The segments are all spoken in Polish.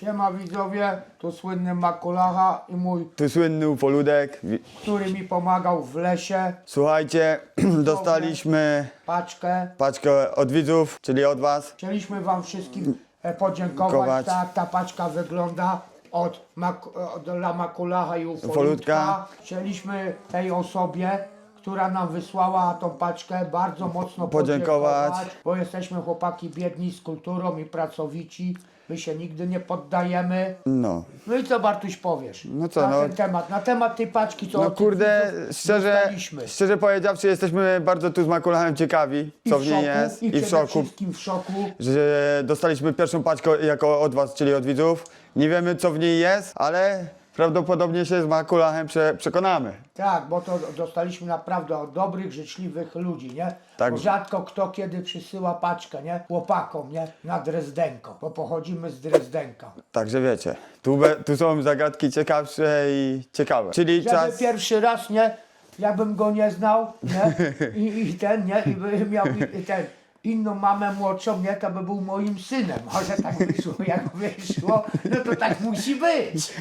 Siema widzowie, tu słynny Makulacha i mój, Tu słynny ufoludek. Wi- który mi pomagał w lesie, Słuchajcie, dostaliśmy paczkę. paczkę od widzów, czyli od was. Chcieliśmy wam wszystkim e, podziękować, Dziękować. tak ta paczka wygląda od, mak od La Makulacha i Ufolutka. Ufolutka. Chcieliśmy tej osobie, która nam wysłała tą paczkę, bardzo mocno Podziękować. podziękować, bo jesteśmy chłopaki biedni z kulturą i pracowici. My się nigdy nie poddajemy. No. No i co Bartuś powiesz? No co, na no- ten temat, na temat tej paczki, co No od tych kurde, widzów szczerze, dostaliśmy. szczerze powiedziawszy, jesteśmy bardzo tu z Makulachem ciekawi, I co w niej szoku, jest. I, I w przede szoku, wszystkim w szoku. że dostaliśmy pierwszą paczkę jako od was, czyli od widzów. Nie wiemy, co w niej jest, ale prawdopodobnie się z Makulachem prze, przekonamy. Tak, bo to dostaliśmy naprawdę od dobrych, życzliwych ludzi, nie? Tak. Bo rzadko kto kiedy przysyła paczkę, nie? Chłopakom, nie? Na Drezdenko, bo pochodzimy z Drezdenka. Także wiecie, tu, be, tu są zagadki ciekawsze i ciekawe. Czyli Żeby czas... pierwszy raz, nie? Jakbym go nie znał, nie? I, i ten, nie? I by miał i, i ten inną mamę młodszą, nie? To by był moim synem. A że tak wyszło, jak wyszło, no to tak musi być.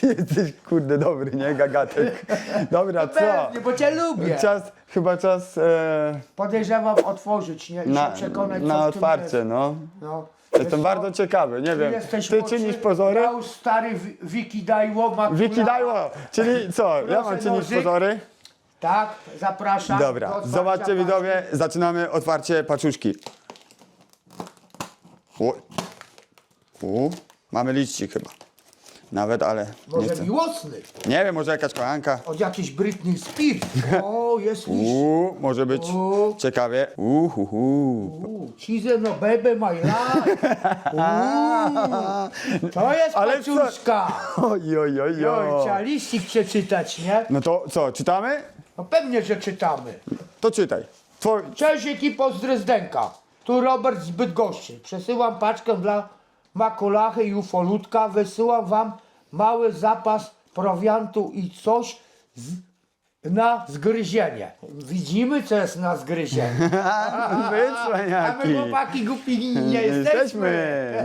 Ty jesteś kurde dobry, nie? Gagatek. Dobra, co? Pewnie, bo cię lubię. Czas, chyba czas e, Podejrzewam otworzyć, nie? I na, się przekonać, co na w tym otwarcie, jest. no. No. Jestem bardzo ciekawy, nie wiem. Jesteś Ty mocny. czynisz pozory? Ja już stary Wi- Wiki Dajło ma Wiki dajło! Czyli co? Ja mam Proszę, czynić nożyk. pozory? Tak, zapraszam. do Dobra, otwarcia zobaczcie paczki. widzowie, zaczynamy otwarcie paczuszki. U. U. Mamy liścik chyba. Nawet, ale nie Może chcę. miłosny. Nie wiem, może jakaś kochanka. Od jakiejś Britney Spears. O, jest liść. U, może być U. ciekawie. U, She's no baby my life. To jest Ale co? paczuszka. Oj, oj, oj, Oj, oj. trzeba liścik przeczytać, nie? No to co, czytamy? No pewnie, że czytamy. To czytaj. Twój... Cześć ekipo z Drezdenka. Tu Robert z Bydgoszczy. Przesyłam paczkę dla Makulachy i Ufolutka. Wysyłam wam mały zapas prowiantu i coś z, na zgryzienie. Widzimy, co jest na zgryzienie. A my Wycwaniaki. chłopaki głupi nie jesteśmy.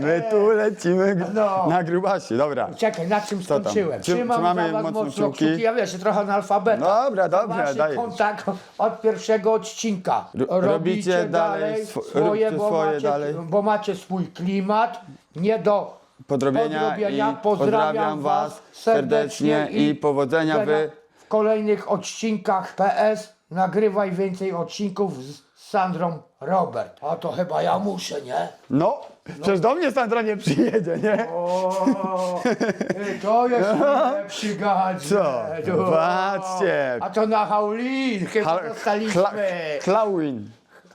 My tu lecimy g- No. na grubasie, dobra. Czekaj, na czym tam? skończyłem? Czy- Trzymam za was mocno mocno kciuki. kciuki. Ja wiesz, trochę analfabeta. Dobra, dobra, Waszy dajesz. kontakt od pierwszego odcinka. Ro- robicie dalej swo- swoje, róbcie bo, swoje macie, dalej. bo macie swój klimat. Nie do Podrobienia, podrobienia. i Pozdrawiam was serdecznie i powodzenia wy. Kolejnych odcinkach PS. Nagrywaj więcej odcinków z Sandrą Robert. A to chyba ja muszę, nie? No, przecież do mnie Sandra nie przyjedzie, nie? O, to jest najlepszy gadżet. Co? O, Patrzcie. A to na Halloween chyba Hla- dostaliśmy. Hla- Halloween.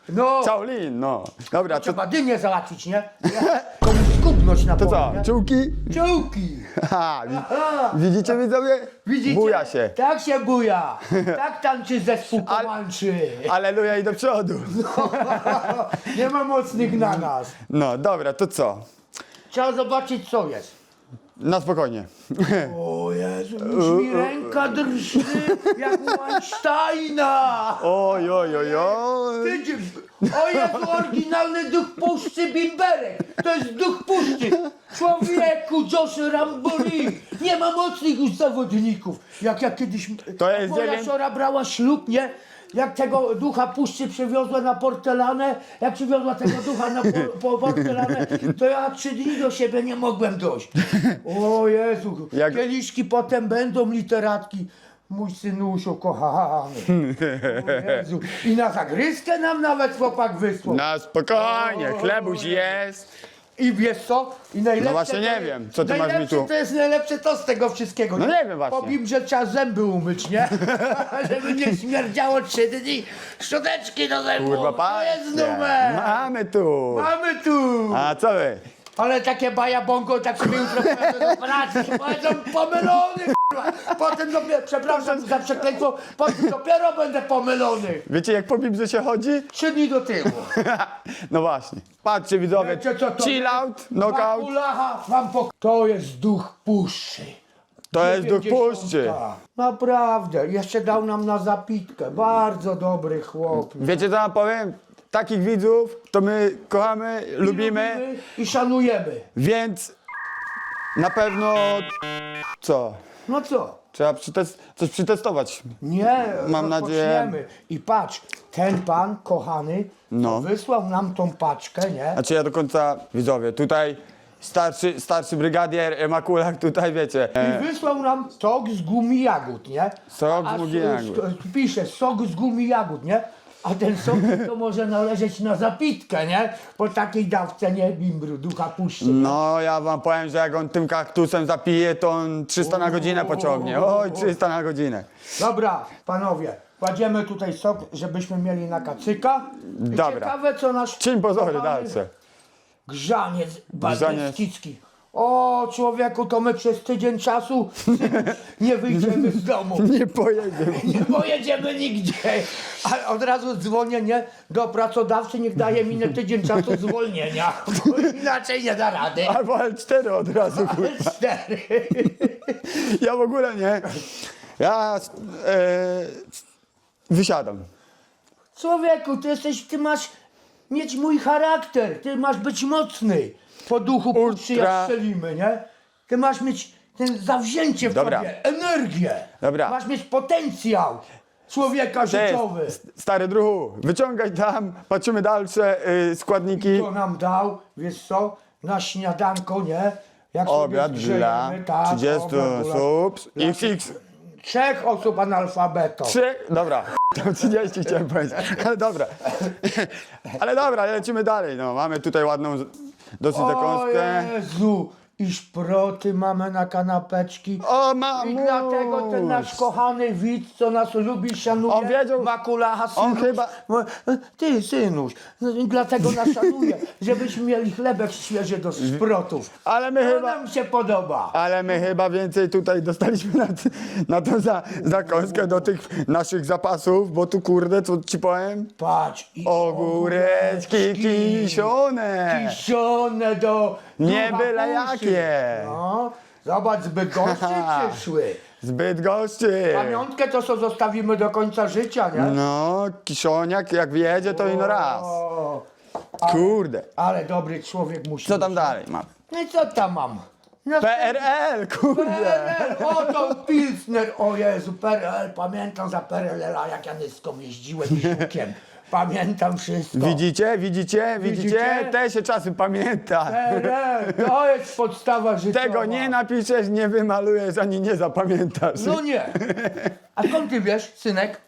No, Shaolin, no. Dobra, to, trzeba dynię załatwić, nie? Komuś skubnąć na to pole, co? nie? Czułki? Czułki. Ha, wi- Aha. widzicie widzowie? Widzicie? Buja się. Tak się buja. Tak tańczy zespół Komanczy. Aleluja i do przodu. Nie ma mocnych na nas. No, dobra, to co? Trzeba zobaczyć, co jest. Na spokojnie. O Jezu, już mi ręka drży jak u Einsteina. Oj, oj, oj, oj. Ty, O Jezu, oryginalny duch puszczy Bimberek. To jest duch puszczy. Człowieku, Josh Ramboli. Nie ma mocnych już zawodników. Jak ja kiedyś... To jest Moja dziewięć- siora brała ślub, nie? Jak tego ducha puszczy przywiozła na portelanę, jak przywiozła tego ducha na po, po portelanę, to ja trzy dni do siebie nie mogłem dojść. O Jezu, Jak- kieliszki potem będą literatki. Mój synusiu kochany. O Jezu. I na zagryzkę nam nawet chłopak wysłał. Na spokojnie, chlebuś jest. I wiesz co? I najlepsze No właśnie nie to, wiem, co ty masz mi najlepsze tu? to jest najlepsze to z tego wszystkiego. No nie wiem właśnie. Powiem, że trzeba zęby umyć, nie? Żeby nie śmierdziało trzy dni. Szczoteczki do zębów. Kurwa, to jest numer. Mamy tu. Mamy tu. A co wy? Ale takie baja bongo, tak sobie jutro pojadę do pracy, powiedzą pomylony. Potem dopiero, przepraszam za przekleństwo, potem dopiero będę pomylony. Wiecie jak po Biblii się chodzi? Trzy dni do tyłu. No właśnie. Patrzcie widzowie. Wiecie, co to Chill jest? out, knockout. Makulacha wam pok- To jest duch puszczy. To jest duch 90. puszczy. Naprawdę, jeszcze dał nam na zapitkę. Bardzo dobry chłop. Wiecie co wam powiem? takich widzów to my kochamy, lubimy, i szanujemy. więc na pewno co? No co? Trzeba przytest- coś przetestować. Nie, Mam nadzieję- rozpoczniemy. I patrz, ten pan kochany No. wysłał nam tą paczkę, nie? Znaczy ja do końca, widzowie, tutaj starszy, starszy brygadier e, Makulak, tutaj wiecie. I E, wysłał nam sok z gumi jagód, nie? Sok z A gumi jagód. Pisze sok z gumi jagód, nie? A ten sok to może należeć na zapitkę, nie? Po takiej dawce nie bimbru, ducha puści. no ja wam powiem, że jak on tym kaktusem zapije, to on 300 na godzinę pociągnie. Oj, 300 na godzinę. Dobra, panowie, kładziemy tutaj sok, żebyśmy mieli na kacyka. I Dobra. Ciekawe, co nasz Czyń pozory kochany dalsze. Grzaniec Grzaniec. O, człowieku, to my przez tydzień czasu nie wyjdziemy z domu. Nie pojedziemy. Nie pojedziemy nigdzie. A od razu dzwonienie do pracodawcy, niech daje mi na tydzień czasu zwolnienia. Bo inaczej nie da rady. Albo L4 od razu, kurwa. Cztery. Ja w ogóle nie. Ja e, wysiadam. Człowieku, ty jesteś, ty masz mieć mój charakter, ty masz być mocny. Po duchu Ultra. strzelimy, nie? Ty masz mieć ten zawzięcie w Dobra. sobie, energię. Dobra. Masz mieć potencjał człowieka Cześć, życiowy. stary druhu, wyciągaj tam, patrzymy dalsze y, składniki. To nam dał, wiesz co, na śniadanko, nie? Jak Obiad dla tak, 30 obiad dla- osób. dla XX. Trzech osób analfabeto. Trzy, dobra, tam 30 chciałem powiedzieć, ale dobra. Ale dobra, lecimy dalej, no, mamy tutaj ładną, dosyć O zakąskę. Jezu, i szproty mamy na kanapeczki. O, mamuś! I dlatego ten nasz kochany widz, co nas lubi, szanuje, On wiedział- makulacha synuś, on chyba- Ty, synuś, no, i dlatego nas szanuje, żebyśmy mieli chlebek świeży do szprotów. Ale my To chyba, nam się podoba. ale my chyba więcej tutaj dostaliśmy na, na tą za, zakąskę do tych naszych zapasów, bo tu kurde, co ci powiem? Patrz. I Ogóreczki kiszone. Kiszone do Nie ducha byle puszy. jakie. No, zobacz, z Bydgoszczy przyszły. Zbyt goszczy. Pamiątkę to co zostawimy do końca życia, nie? No, kiszoniak jak wjedzie to ino raz. O, Kurde. ale dobry człowiek musi Co tam być. dalej mam? No i co tam mam? No, PRL, kurde. PRL, o to Pilsner, o Jezu, PRL, pamiętam za PRL-a, jak ja nyską jeździłem i. Pamiętam wszystko. Widzicie, widzicie, widzicie? Widzicie? Te się czasy pamięta. PRL, to jest podstawa życiowa. Tego nie napiszesz, nie wymalujesz, ani nie zapamiętasz. No nie. A skąd ty wiesz, synek?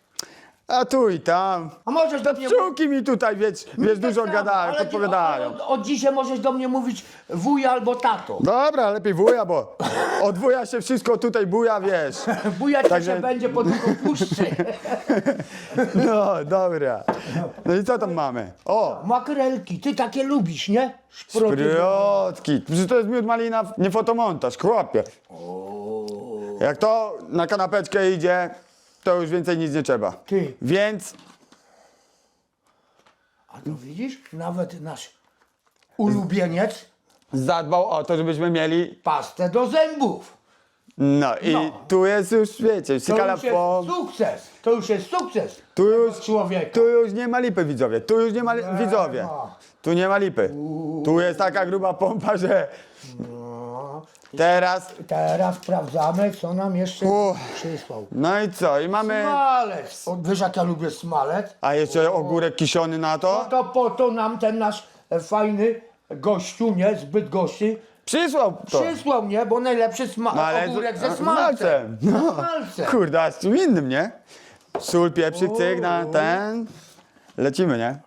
A tu i tam. A możesz do mnie... Pszczółki mi tutaj, wiesz, wiesz dużo Tak, gadają, ale podpowiadają. Od, od dzisiaj możesz do mnie mówić wuj albo tato. Dobra, lepiej wuja, bo od wuja się wszystko tutaj buja, wiesz. Wuja ci Także- się będzie po duchu puszczy. No, dobra. No i co tam mamy? O, Makrelki, ty takie lubisz, nie? Szproty. Priotki. Przecież to jest miód malina, nie fotomontaż, chłopie. Jak to na kanapeczkę idzie, to już więcej nic nie trzeba. Ty. Więc A to widzisz, nawet nasz ulubieniec zadbał o to, żebyśmy mieli. pastę do zębów. No i No. tu jest już, wiecie, To już jest po. sukces. To już jest sukces. Tu już, człowieka. tu już nie ma lipy, widzowie. Tu już nie ma li... widzowie. ma. Tu nie ma lipy. Tu jest taka gruba pompa, że No. teraz. Teraz sprawdzamy, co nam jeszcze Uff. przysłał. No i co? I mamy. Smalec. O, Wiesz, jak ja lubię smalec? A jeszcze ogórek kiszony na No to. to po to nam ten nasz e, fajny gościu, nie? Zbyt gości. Przysłał to. Przysłał mnie, bo najlepszy sma- No ale- ogórek ze smalcem. smalcem. No. Smalcem. Kurde, a z czym innym, nie? Sól, pieprzyk, cyk na ten. Lecimy, nie?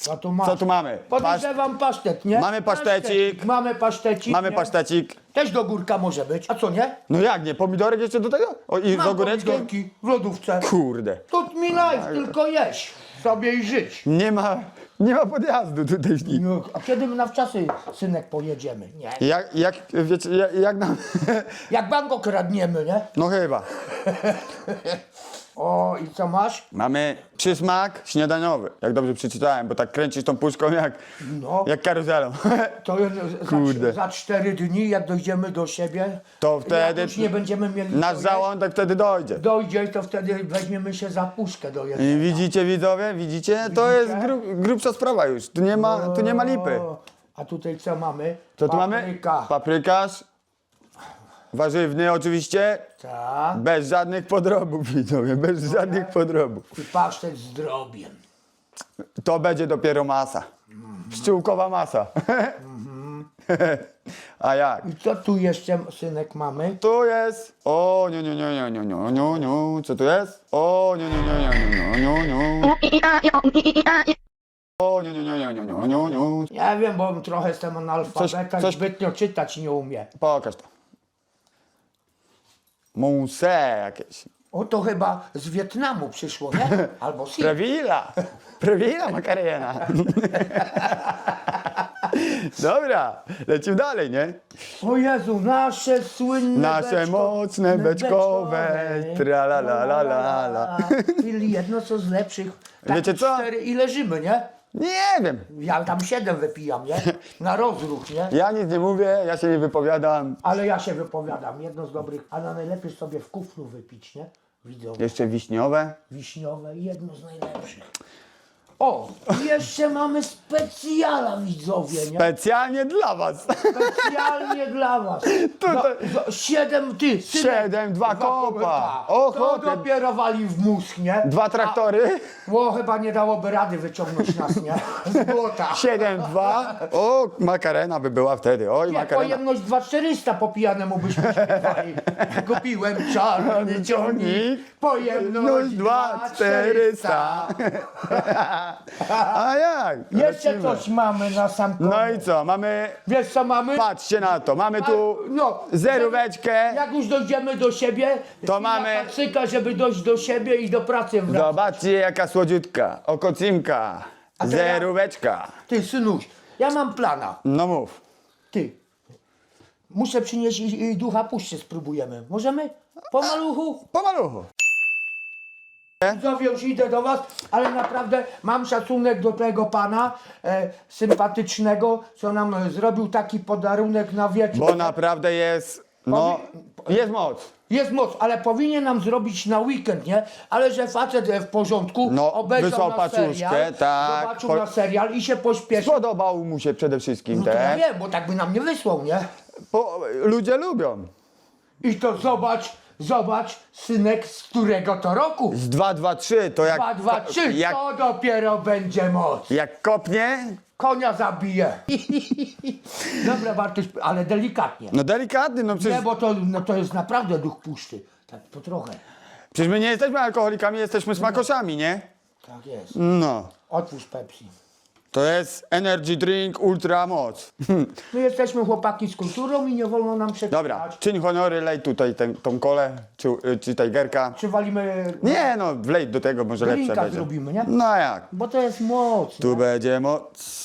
Co tu masz? Co tu mamy? Podejrzewam pasztet, nie? Mamy pasztecik. Mamy pasztecik. Mamy nie? pasztecik. Też do górka może być. A co nie? No jak nie? Pomidorek jeszcze do tego? O, I z Mam pomidorki w lodówce. Kurde. To mi life, tylko jeść sobie i żyć. Nie ma, nie ma podjazdu tutaj. No, a kiedy my na wczasy, synek, pojedziemy? Nie. Jak, jak, wiecie, jak, jak nam... Jak bank okradniemy, nie? No chyba. O, i co masz? Mamy Przysmak śniadaniowy, jak dobrze przeczytałem, bo tak kręcisz tą puszką jak, No. jak karuzelą. To za, Kurde. za cztery dni, jak dojdziemy do siebie, To wtedy jak już nie będziemy mieli nasz jeść, żołądek wtedy dojdzie. dojdzie, to wtedy weźmiemy się za puszkę do jedzenia. I widzicie widzowie, widzicie? To jest gru, grubsza sprawa już, tu nie ma, tu nie ma lipy. O, A tutaj co mamy? Tu mamy? Papryka. Paprykarz, warzywny oczywiście, Tak. bez żadnych podrobów widzowie, bez żadnych podrobów. I pasztet z drobiem. To będzie dopiero masa. Pszczółkowa masa. A jak? I co tu jeszcze, synek, mamy? Tu jest. O, nie, nie, nie, nie, nie, nie, nie, nie. Co tu jest? O, nie, nie, nie, nie, nie, nie, nie, nie. O, nie, nie, nie, nie, nie, nie, nie, nie. Nie wiem, bo trochę jestem analfabeta Coś- coś- zbytnio czytać nie umie. Pokaż to. Mousse jakieś. O, to chyba z Wietnamu przyszło, nie? Albo z Chin. Prewila. Prewila makarena. Dobra, lecimy dalej, nie? O Jezu, nasze słynne Nasze beczko- mocne beczkowe, tralalalala. Czyli jedno co z lepszych. Tak Wiecie co? Cztery i leżymy, nie? Nie wiem. Ja tam siedem wypijam, nie? Na rozruch, nie? Ja nic nie mówię, ja się nie wypowiadam. Ale ja się wypowiadam, jedno z dobrych, a na najlepiej sobie w kuflu wypić, nie? Widzą, Jeszcze wiśniowe. wiśniowe, jedno z najlepszych. O, i jeszcze mamy specjala widzowie, nie? Specjalnie dla was. Specjalnie dla was. Tutaj- No, no, siedem ty, synek. Siedem, dwa kopa. O, O, to chłopie. dopiero wali w mózg, nie? Dwa traktory. Bo chyba nie dałoby rady wyciągnąć nas, nie? Z błota. 7-2. O, makarena by była wtedy. Oj, Nie, makarena. pojemność 2400 po pijanemu byśmy śpiewali. Kupiłem czarny ciągnik, pojemność Noś 2-400. 2400. A jak? Jeszcze Lecimy. coś mamy na sam koniec. No i co, mamy... Wiesz co mamy? Patrzcie na to, mamy tu No, zeróweczkę. Jak już dojdziemy do siebie, To mamy- Pacyka, żeby dojść do siebie i do pracy wracać. Zobaczcie jaka słodziutka. Okocimka. A teraz- Zeróweczka. Ty, synuś, ja mam plana. No mów. Ty. Muszę przynieść i, i ducha puszczy spróbujemy. Możemy? Po maluchu? Po maluchu. Widzowie, już idę do was, ale naprawdę mam szacunek do tego pana e, sympatycznego, co nam e, zrobił taki podarunek na wieczór. Bo naprawdę jest, no, jest moc. Jest moc, ale powinien nam zrobić na weekend, nie? Ale że facet w porządku, No, obejrzał wysłał na paczuszkę, serial, tak, zobaczył po- na serial i się pośpieszył. Podobał mu się przede wszystkim No to ja ten. wiem, bo tak by nam nie wysłał, nie? Po, ludzie lubią. I to zobacz, zobacz, synek, z którego to roku. Z 2-2-3 to jak, 2, 2, 3, jak, to dopiero będzie moc. jak kopnie, Konia zabije. Dobra, Bartuś, ale delikatnie. no delikatny, no przecież, Nie, bo to, no to jest naprawdę duch puszczy. Tak po trochę. przecież my nie jesteśmy alkoholikami, jesteśmy smakoszami, nie? Tak jest. No. Otwórz Pepsi. To jest energy drink ultra moc. My jesteśmy chłopaki z kulturą i nie wolno nam przeklinać. Dobra, czyń honory, lej tutaj tę, tą kolę, czy, czy tajgerka. Czy walimy... Nie no, wlej do tego, może lepsze Drinka będzie. zrobimy, nie? No jak? Bo to jest moc. Tu będzie moc.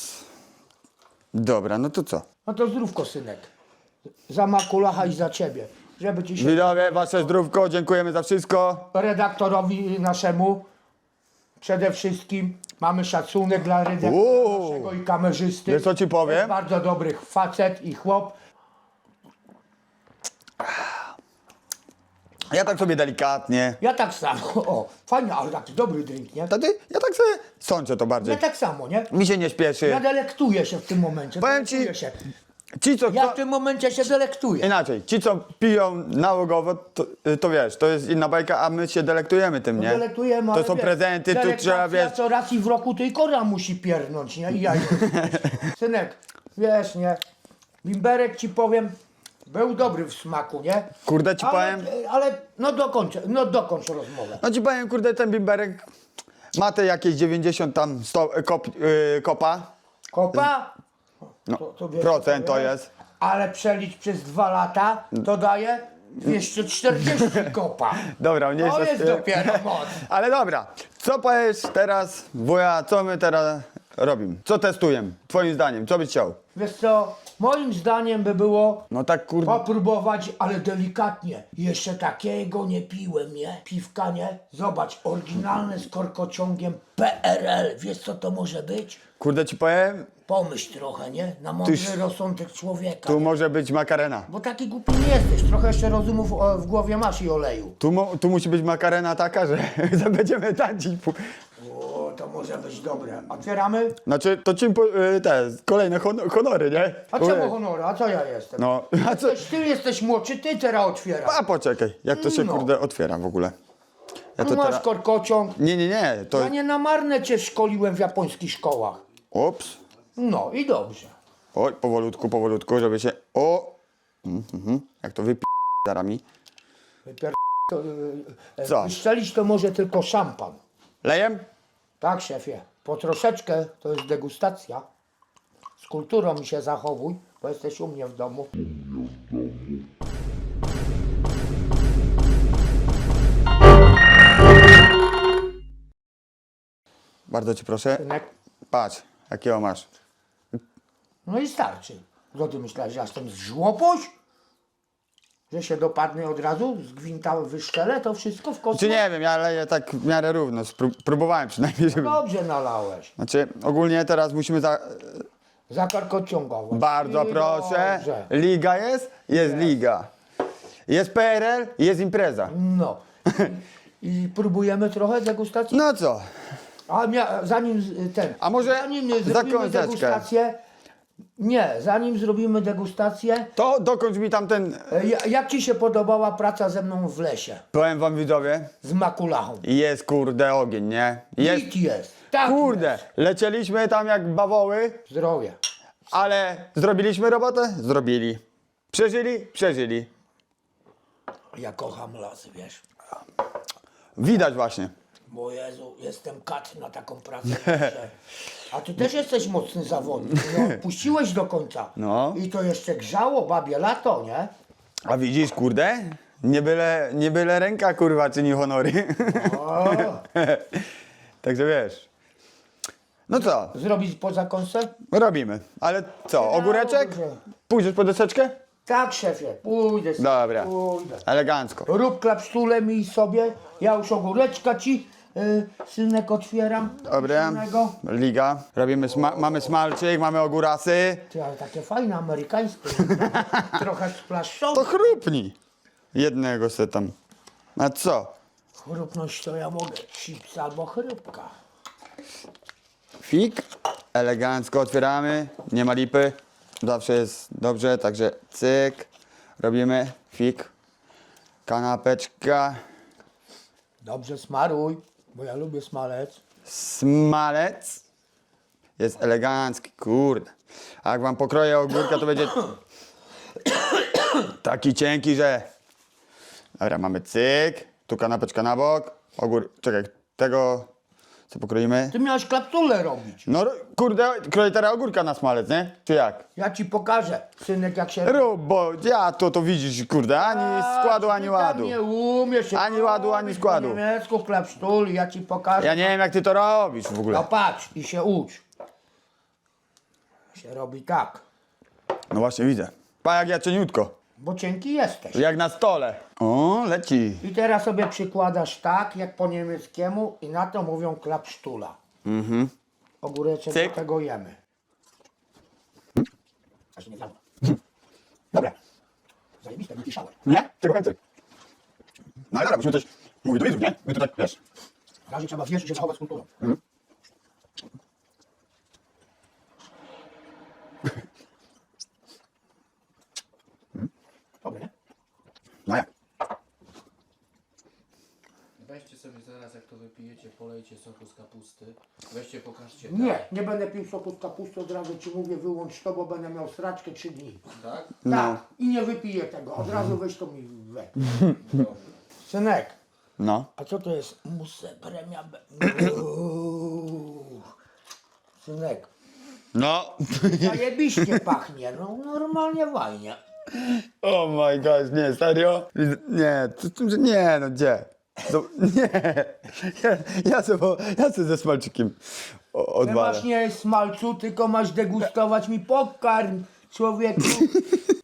Dobra, no to co? No to zdrówko, synek. Za makulacha i za ciebie. Żeby ci się... Widzowie, wasze zdrówko, dziękujemy za wszystko. redaktorowi naszemu przede wszystkim mamy szacunek dla redaktora Uuu. naszego i kamerzysty. Wiesz, co ci powiem? Jest bardzo dobry facet i chłop. Ja tak sobie delikatnie. Ja tak samo. O, fajnie, ale taki dobry drink, nie? Wtedy ja tak sobie sączę to bardziej. Ja tak samo, nie? Mi się nie śpieszy. Ja delektuję się w tym momencie. Powiem ci- delektuję Się. Ci, co, Ja w tym momencie się delektuję. Inaczej, ci, co piją nałogowo, to, to wiesz, to jest inna bajka, a my się delektujemy tym, nie? Delektujemy, To ale są wiesz, prezenty, tu delektacja trzeba, wiesz... co raz i w roku i kora musi piernąć, nie? I ja Synek, wiesz, nie? Bimberek ci powiem, był dobry w smaku, nie? Kurde, ci ale, powiem... Ale no dokończę, no dokończ rozmowę. No ci powiem, kurde, ten bimberek ma te jakieś 90 tam 100, kop, yy, kopa. Kopa? No, wiesz, procent to jest. Ale przelić przez dwa lata, to daje 240 kopa. Dobra, nie To jest- jest dopiero moc. Ale dobra, co powiesz teraz, wuja, co my teraz robimy? Co testujemy, twoim zdaniem, co byś chciał? Wiesz co, moim zdaniem by było No tak kurde. popróbować, ale delikatnie. Jeszcze takiego nie piłem, nie? Piwka, nie? Zobacz, oryginalne z korkociągiem PRL. Wiesz co to może być? Kurde ci powiem, Pomyśl trochę, nie? Na mądry Tyś- rozsądek człowieka. tu może być makarena. Bo taki głupi nie jesteś. Trochę jeszcze rozumu w, o, w głowie masz i oleju. Tu, mo, tu musi być makarena taka, że będziemy tańczyć. pół- O, to może być dobre. Otwieramy? Znaczy, to czym po, y, te kolejne hon- honory, nie? A czemu honoru? A co ja jestem? No, a co? Jesteś, ty jesteś młodszy, ty teraz otwierasz. A poczekaj, jak to się No. kurde otwiera w ogóle? Ja Tu to masz teraz... korkociąg. Nie, nie, nie, to... Ja nie na marne cię szkoliłem w japońskich szkołach. Ups. No i dobrze. Oj, powolutku, powolutku, żeby się... O! Mhm, jak to wypi... zarami. Wypier... To, yy, Co? Strzelić to może tylko szampan. Lejem? Tak, szefie. Po troszeczkę to jest degustacja. Z kulturą mi się zachowuj, bo jesteś u mnie w domu. Bardzo ci proszę. Synek. Patrz, jakiego masz. No i starczy. Co ty myślałeś, że ja jestem z żłopoś? Że się dopadnę od razu, z gwinta wyszczelę to wszystko w kosmos? Czy nie wiem, ja leję tak w miarę równo. Spró- próbowałem przynajmniej, żeby... Dobrze nalałeś. Znaczy, ogólnie teraz musimy za... Zakarkociągowo. Bardzo I proszę. Dobrze. Liga jest? Jest liga. Jest PRL, jest impreza. No. I próbujemy trochę degustacji? No co? A mia- zanim z- ten. A może zanim za zrobimy kąseczkę? degustację. Nie, zanim zrobimy degustację. To dokończ mi tamten... e, ja- Jak ci się podobała praca ze mną w lesie? Powiem wam widzowie, Z makulachą. jest kurde ogień, nie? Jest... Git jest. Tak Kurde, Jest. lecieliśmy tam jak bawoły, Zdrowie. ale zrobiliśmy robotę? Zrobili. Przeżyli? Przeżyli. Ja kocham las, wiesz. Widać właśnie. Bo Jezu, jestem kat na taką pracę. że- A ty też jesteś mocny zawodnik. No, puściłeś do końca. No. I to jeszcze grzało babie lato, nie? A widzisz, kurde? Nie byle, nie byle ręka, kurwa, czyni honory. O, Także wiesz. No co, zrobić poza kąsem? robimy. Ale co, ogóreczek? Pójdziesz po deseczkę? Tak, szefie, pójdę. Dobra. Pójdę. Elegancko. Rób klapsztulem i sobie. Ja już ogóreczka ci, y, synek, otwieram. Dobra. Synego. Liga. Robimy sma- mamy smalczyk, mamy ogórasy. Ty, ale takie fajne, amerykańskie. Trochę splaszczone. To chrupni. Jednego se tam. A co? Chrupność to ja mogę. Chips albo chrupka. Fik. Elegancko otwieramy. Nie ma lipy. Zawsze jest dobrze, także cyk. Robimy fik. Kanapeczka. Dobrze smaruj, bo ja lubię smalec. Smalec. Jest elegancki, kurde. A jak wam pokroję ogórka, to będzie taki cienki, że... Dobra, mamy cyk. Tu kanapeczka na bok. Ogór... Czekaj, tego... Co pokroimy? Ty miałeś klapsulę robić. No kurde, kroję teraz ogórka na smalec, nie? Czy jak? Ja ci pokażę, synek, jak się Rób, bo ja to to widzisz, kurde, ani składu, ani ty tam ładu. Nie umiesz się Ani ładu, ani robić składu. Po niemiecku klapsztul, ja ci pokażę. Ja nie wiem jak ty to robisz w No ogóle. patrz i się ucz. Się robi tak, No właśnie widzę. Pa jak ja cieniutko. Bo cienki jesteś. Jak na stole. O, leci. I teraz sobie przykładasz tak, jak po niemieckiemu i na to mówią klapsztula. Mhm. Ogóreczek Cyk. do tego jemy. Aż nie zamknę. Dobra. Zajebiste, wyciszałem. Nie? Tylko więcej. No ale dobra, musimy też mówić do widzów, nie? My tutaj, wiesz. W razie trzeba wierzyć, się zachować z kulturą. Dobre, nie? No jak? Weźcie sobie zaraz, jak to wypijecie, polejcie soku z kapusty. Weźcie, pokażcie. Nie, nie będę pił soku z kapusty, od razu ci mówię, wyłącz to, bo będę miał sraczkę 3 dni. Tak? Tak, i nie wypiję tego, od razu weź to mi we. Synek, No. a co to jest muse premia B? Uuu. Synek, No. zajebiście pachnie, no normalnie fajnie. Oh my gosh, nie, serio? Nie, nie, no gdzie? Do, nie, ja, ja, sobie, ja sobie ze smalczykiem odwalę. masz nie smalcu, tylko masz degustować mi pokarm. Człowieku,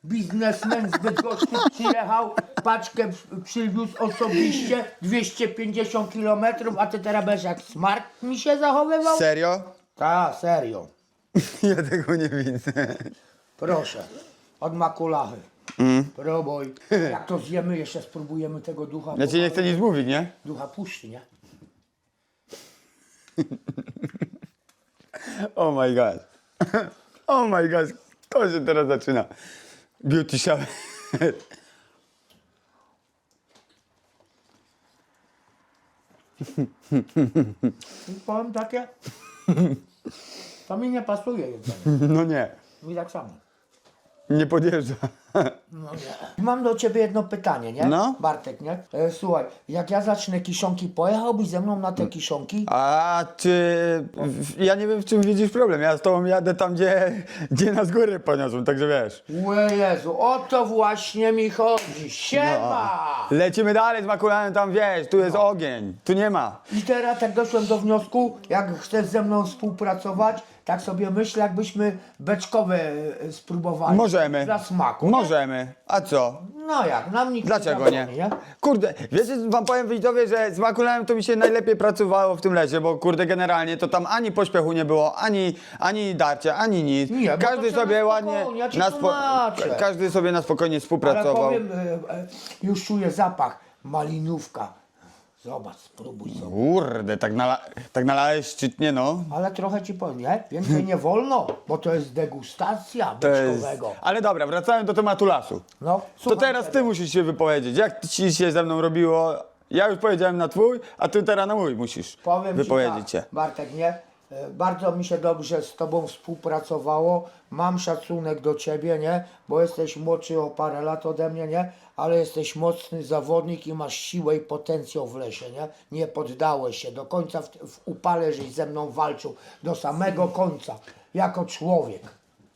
biznesmen z Bydgoszczy przyjechał, paczkę przy- przywiózł osobiście 250 km, a ty teraz będziesz jak smart mi się zachowywał? Serio? Ta, serio. Ja tego nie widzę. Proszę, od makulachy. Próbuj. Jak to zjemy, jeszcze spróbujemy tego ducha. Ja ci nie chcę nic mówić, nie? Ducha puszczy, nie? Oh my god. Oh my god. To się teraz zaczyna. Beauty shower. I powiem takie, to mi nie pasuje jedzenie. No nie. Mi tak samo. Nie podjeżdża. No nie. Mam do ciebie jedno pytanie, nie? No. Bartek, nie? E, słuchaj, jak ja zacznę kiszonki, pojechałbyś ze mną na te kiszonki? A czy... w- Ja nie wiem, w czym widzisz problem. Ja z tobą jadę tam, gdzie, gdzie nas góry poniosą, także wiesz. Łe Jezu, o to właśnie mi chodzi. Siema! Lecimy dalej z makulanem, tam wiesz, tu jest ogień. Tu nie ma. I teraz tak doszłem do wniosku, jak chcesz ze mną współpracować, tak sobie myślę, jakbyśmy beczkowe e, spróbowali. Możemy. Dla smaku. Możemy. A co? No jak, nam nikt Dlaczego nie? zabroni, nie? Kurde, wiecie, wam powiem widzowie, że z makulanem to mi się najlepiej pracowało w tym lesie, bo kurde, generalnie to tam ani pośpiechu nie było, ani, ani darcia, ani nic. Nie, bo to każdy trzeba sobie na ładnie, spokojnie, ja ci na tłumaczę. ka- każdy sobie na spokojnie Ale współpracował. powiem, e, e, już czuję zapach. Malinówka. Zobacz, spróbuj sobie. Kurde, tak, nala, tak nalałeś szczytnie, no. Ale trochę ci powiem, nie? Więcej nie wolno, bo to jest degustacja To jest... Ale dobra, wracając do tematu lasu. No, To słucham teraz ciebie. ty musisz się wypowiedzieć. Jak ci się ze mną robiło? Ja już powiedziałem na twój, a ty teraz na mój musisz Powiem wypowiedzieć ci się. tak, Bartek, nie? E, Bardzo mi się dobrze z Tobą współpracowało. Mam szacunek do Ciebie, nie? Bo jesteś młodszy o parę lat ode mnie, nie? Ale jesteś mocny zawodnik i masz siłę i potencjał w lesie, nie? Nie poddałeś się. Do końca w, w upale żeś ze mną walczył. Do samego końca. Jako człowiek.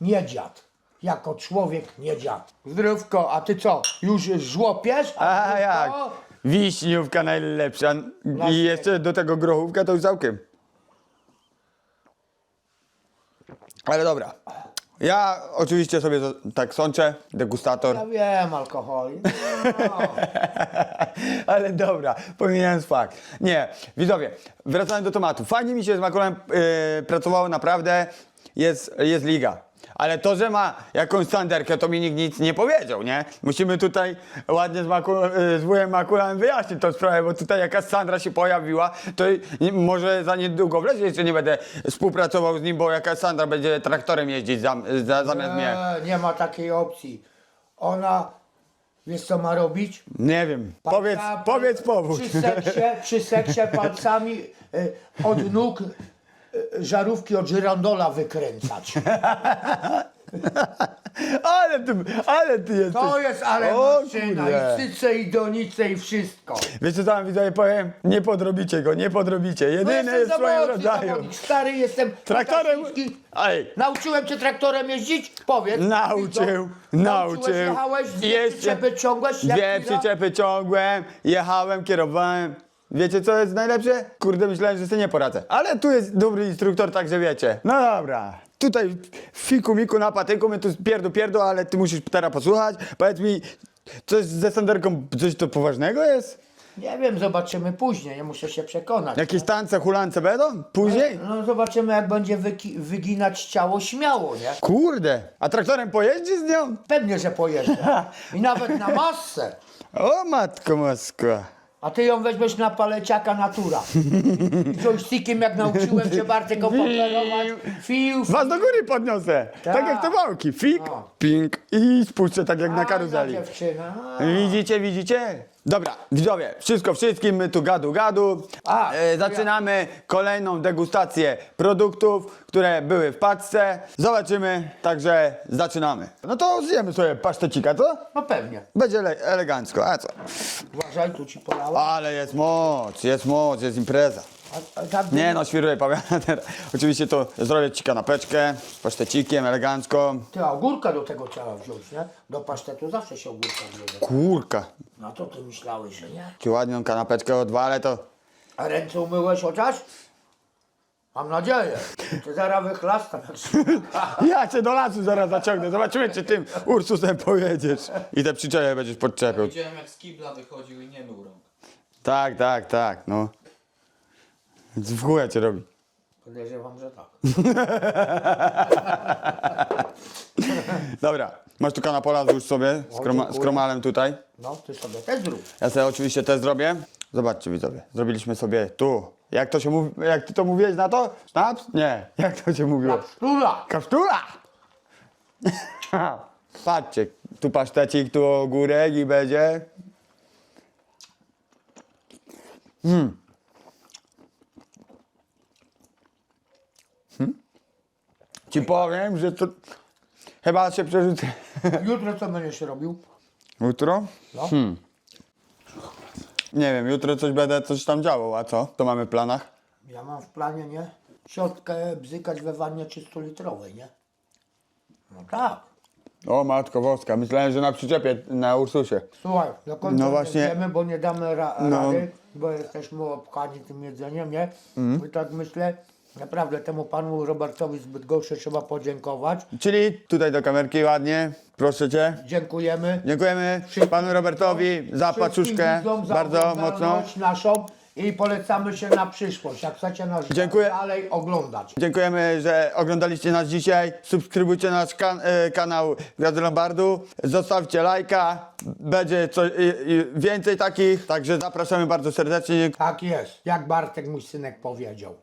Nie dziad. Jako człowiek, nie dziad. Zdrówko, a Ty co? Już żłopiesz? A zdrówko? jak? Wiśniówka najlepsza. Na I jeszcze do tego grochówka to już całkiem. Ale dobra. Ja oczywiście sobie to, tak sączę, degustator. Ja wiem, alkohol. No. Ale dobra, pomijając fakt. Nie, widzowie, wracając do tematu. Fajnie mi się z Makulem yy, pracowało naprawdę, jest, jest liga. Ale to, że ma jakąś sanderkę, to mi nikt nic nie powiedział, nie? Musimy tutaj ładnie z, Maku, z wujem Makulem wyjaśnić tą sprawę, bo tutaj jakaś Sandra się pojawiła, to może za niedługo w lesie jeszcze nie będę współpracował z nim, bo jakaś Sandra będzie traktorem jeździć za, za, zamiast mnie. Nie, nie ma takiej opcji. Ona, wiesz co ma robić? Nie wiem, powiedz, powiedz powód. Przy seksie, przy seksie palcami y, od nóg żarówki od żyrandola wykręcać. Ale ty, ale ty jesteś. To jest ale O maszyna kurde. i cyce i donice i wszystko. Wiecie co wam widzowie powiem? Nie podrobicie go, nie podrobicie. No Jedyny jestem jest w swoim zawodnik, rodzaju. zawodnik. Stary jestem. Traktorem. Katarzynski. Ej, Nauczyłem cię traktorem jeździć? Powiedz. nauczył, nauczył. Jechałeś, dwie Jeszcze przyczepy ciągłeś? jak Dwie chwila? przyczepy ciągłem, jechałem, kierowałem. Wiecie co jest najlepsze? Kurde, myślałem, że sobie nie poradzę. Ale tu jest dobry instruktor, także wiecie. No dobra. Tutaj fiku miku na patyku, my tu pierdu pierdu, ale ty musisz teraz posłuchać. Powiedz mi, coś ze sanderką, coś to poważnego jest? Nie wiem, zobaczymy później, ja muszę się przekonać. Jakieś tance, hulance będą? Później? No zobaczymy jak będzie wyki- wyginać ciało śmiało, nie? Kurde, a traktorem pojeździ z nią? Pewnie, że pojeżdżę. I nawet na masę. O matko moskwa. A ty ją weźmiesz na paleciaka natura. I joystickiem jak nauczyłem się Bartek opoperować. Fiu, Was do góry podniosę. Tak, Tak. jak te wałki. Fik, No. ping i spuszczę tak jak na karuzeli. dziewczyna. Widzicie, widzicie? Dobra, widzowie, wszystko wszystkim, my tu gadu gadu. A, e, zaczynamy kolejną degustację produktów, które były w paczce. Zobaczymy, także zaczynamy. No to zjemy sobie pasztecika, co? No pewnie. Będzie ele elegancko, a co? Uważaj, tu ci polała. Ale jest moc, jest moc, jest impreza. Nie no, świruję, Paweł. teraz. Oczywiście to zrobię ci kanapeczkę z pasztecikiem, elegancko. Ty, a ogórka do tego trzeba wziąć, nie? Do pasztetu zawsze się ogórka bierze. Kurka. No to ty myślałeś, że nie? Ci ładną kanapeczkę odwalę, to A ręce umyłeś chociaż? Mam nadzieję. Ty zaraz wychlastam jak ja cię do lasu zaraz zaciągnę. Zobaczymy, czy tym Ursusem pojedziesz. I te przyczepy będziesz podczepiał. Widziałem jak z kibla wychodził i nie mył rąk. Tak, tak, tak, no. W chuja cię robi. Podejrzewam, że tak. Dobra, masz tu kanapola, złóż sobie z, O, kroma, z dziękuję. kromalem tutaj. No, ty sobie też zrób. Ja sobie oczywiście też zrobię. Zobaczcie widzowie, zrobiliśmy sobie tu. Jak to się mówi, jak ty to mówiłeś na to? Snaps? Nie, jak to się mówiło? Kapsztula! Kapsztula! Patrzcie, tu pasztecik, tu ogórek i będzie. Hmm. Ci powiem, że to chyba się przerzucę. Jutro co będziesz robił? Jutro? No. Nie wiem, jutro coś będę coś tam działał, a co? To mamy w planach? Ja mam w planie, nie? Siotkę bzykać we wannie 300-litrowej, nie? No tak. O matko woska, myślałem, że na przyczepie na Ursusie. Słuchaj, do końca No właśnie. nie wiemy, bo nie damy ra No. Rady, bo jesteśmy obchani tym jedzeniem, nie? I tak myślę, naprawdę temu panu Robertowi z Bydgoszczy trzeba podziękować. Czyli tutaj do kamerki ładnie, proszę cię. Dziękujemy. Dziękujemy Wszystkim panu Robertowi za Wszystkim paczuszkę, widzom za bardzo mocno. oglądalność naszą i polecamy się na przyszłość. Jak chcecie nas Dziękuję. dalej oglądać. Dziękujemy, że oglądaliście nas dzisiaj. Subskrybujcie nasz kan e, kanał Gwiazdy Lombardu. Zostawcie lajka. Będzie więcej takich, także zapraszamy bardzo serdecznie. Tak jest, jak Bartek mój synek powiedział.